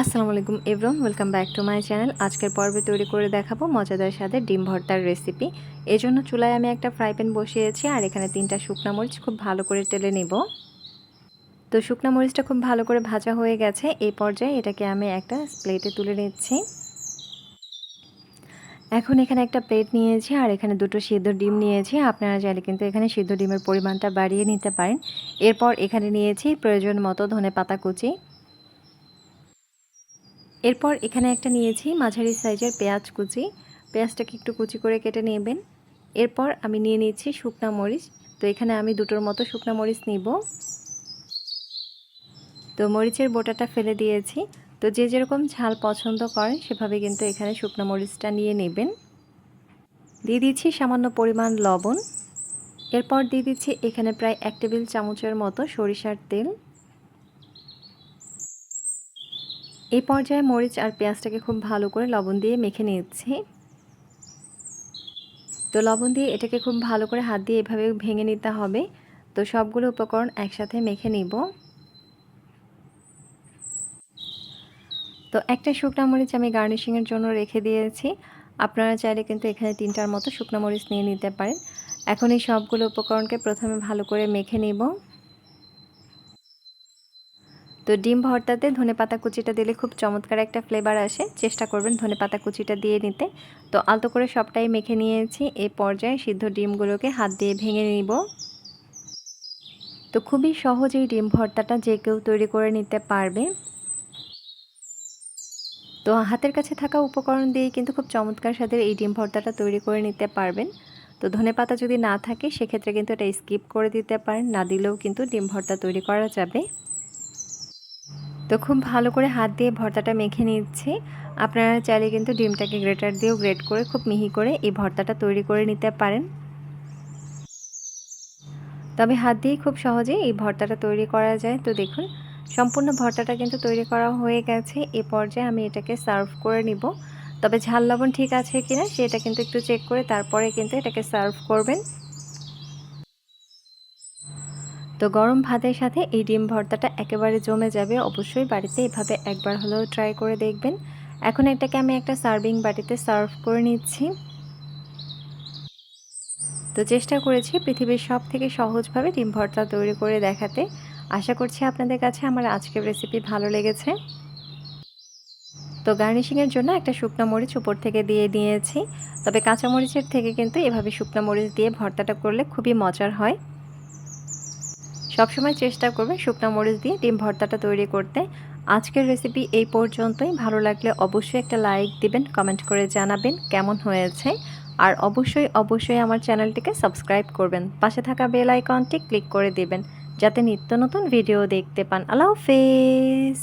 আসসালামু আলাইকুম everyone welcome back to my channel আজকের পর্বে তৈরি করে দেখাবো মজাদার সাথে ডিম ভর্তার রেসিপি এজন্য চুলায় আমি একটা ফ্রাই প্যান বসিয়েছি আর এখানে তিনটা শুকনা মরিচ খুব ভালো করে টেলে নেব। তো শুকনা মরিচটা খুব ভালো করে ভাজা হয়ে গেছে। এই পর্যায়ে এটাকে আমি একটা প্লেটে তুলে নিচ্ছি। এখন এখানে একটা প্লেট নিয়েছি আর এখানে দুটো সিদ্ধ ডিম নিয়েছি। আপনারা চাইলে কিন্তু এখানে সিদ্ধ ডিমের পরিমাণটা বাড়িয়ে নিতে পারেন। এরপর এখানে নিয়েছি প্রয়োজন মতো ধনে পাতা কুচি। এরপর এখানে একটা নিয়েছি মাঝারি সাইজের পেঁয়াজ কুচি। পেঁয়াজটাকে একটু কুচি করে কেটে নেবেন। এরপর আমি নিয়ে নিচ্ছি শুকনা মরিচ। তো এখানে আমি দুটোর মতো শুকনা মরিচ নিব। তো মরিচের বোটাটা ফেলে দিয়েছি। তো যে যেরকম ঝাল পছন্দ করেন সেভাবে কিন্তু এখানে শুকনো মরিচটা নিয়ে নেবেন। দিয়ে দিচ্ছি সামান্য পরিমাণ লবণ। এরপর দিয়ে দিচ্ছি এখানে প্রায় এক টেবিল চামচের মতো সরিষার তেল। এই পর্যায়ে মরিচ আর পেঁয়াজটাকে খুব ভালো করে লবণ দিয়ে মেখে নিচ্ছি। তো লবণ দিয়ে এটাকে খুব ভালো করে হাত দিয়ে এভাবে ভেঙে নিতে হবে। তো সবগুলো উপকরণ একসাথে মেখে নিব। তো একটা শুকনা মরিচ আমি গার্নিশিংয়ের জন্য রেখে দিয়েছি। আপনারা চাইলে কিন্তু এখানে তিনটার মতো শুকনো মরিচ নিয়ে নিতে পারেন। এখন এই সবগুলো উপকরণকে প্রথমে ভালো করে মেখে নিব। তো ডিম ভর্তাতে ধনে পাতা কুচিটা দিলে খুব চমৎকার একটা ফ্লেভার আসে। চেষ্টা করবেন ধনে পাতা কুচিটা দিয়ে নিতে। তো আলতো করে সবটাই মেখে নিয়েছি। এই পর্যায়ে সিদ্ধ ডিমগুলোকে হাত দিয়ে ভেঙে নিব। তো খুবই সহজ এই ডিম ভর্তাটা যে কেউ তৈরি করে নিতে পারবে। তো হাতের কাছে থাকা উপকরণ দিয়ে কিন্তু খুব চমৎকার সাথে এই ডিম ভর্তাটা তৈরি করে নিতে পারবেন। তো ধনে পাতা যদি না থাকে, সেক্ষেত্রে কিন্তু এটা স্কিপ করে দিতে পারেন। না দিলেও কিন্তু ডিম ভর্তা তৈরি করা যাবে। তো খুব ভালো করে হাত দিয়ে ভর্তাটা মেখে নিচ্ছি। আপনারা চাইলে কিন্তু ডিমটাকে গ্রেটার দিয়েও গ্রেট করে, খুব মিহি করে এই ভর্তাটা তৈরি করে নিতে পারেন। তবে হাত দিয়ে খুব সহজেই এই ভর্তাটা তৈরি করা যায়। তো দেখুন, সম্পূর্ণ ভর্তাটা কিন্তু তৈরি করা হয়ে গেছে। এ পর্যায়ে আমি এটাকে সার্ভ করে নিব। তবে ঝাল লবণ ঠিক আছে কিনা সেটা কিন্তু একটু চেক করে তারপরে কিন্তু এটাকে সার্ভ করবেন। তো গরম ভাতের সাথে এই ডিম ভর্তাটা একেবারে জমে যাবে। অবশ্যই বাড়িতে এভাবে একবার হলেও ট্রাই করে দেখবেন। এখন এটাকে আমি একটা সার্ভিং বাটিতে সার্ভ করে নিচ্ছি। তো চেষ্টা করেছি পৃথিবীর সব থেকে সহজভাবে ডিম ভর্তা তৈরি করে দেখাতে। আশা করছি আপনাদের কাছে আমার আজকের রেসিপি ভালো লেগেছে। তো গার্নিশিংয়ের জন্য একটা শুকনো মরিচ উপর থেকে দিয়ে দিয়েছি। তবে কাঁচা মরিচের থেকে কিন্তু এভাবে শুকনো মরিচ দিয়ে ভর্তাটা করলে খুবই মজার হয়। সবসময় চেষ্টা করবে শুকনো মরিচ দিয়ে ডিম ভর্তাটা তৈরি করতে। আজকের রেসিপি এই পর্যন্তই। ভালো লাগলে অবশ্যই একটা লাইক দিবেন কমেন্ট করে জানাবেন কেমন হয়েছে। আর অবশ্যই অবশ্যই আমার চ্যানেলটিকে সাবস্ক্রাইব করবেন। পাশে থাকা বেল আইকনটি ক্লিক করে দিবেন, যাতে নিত্য নতুন ভিডিও দেখতে পান। আল্লাহ হাফেজ!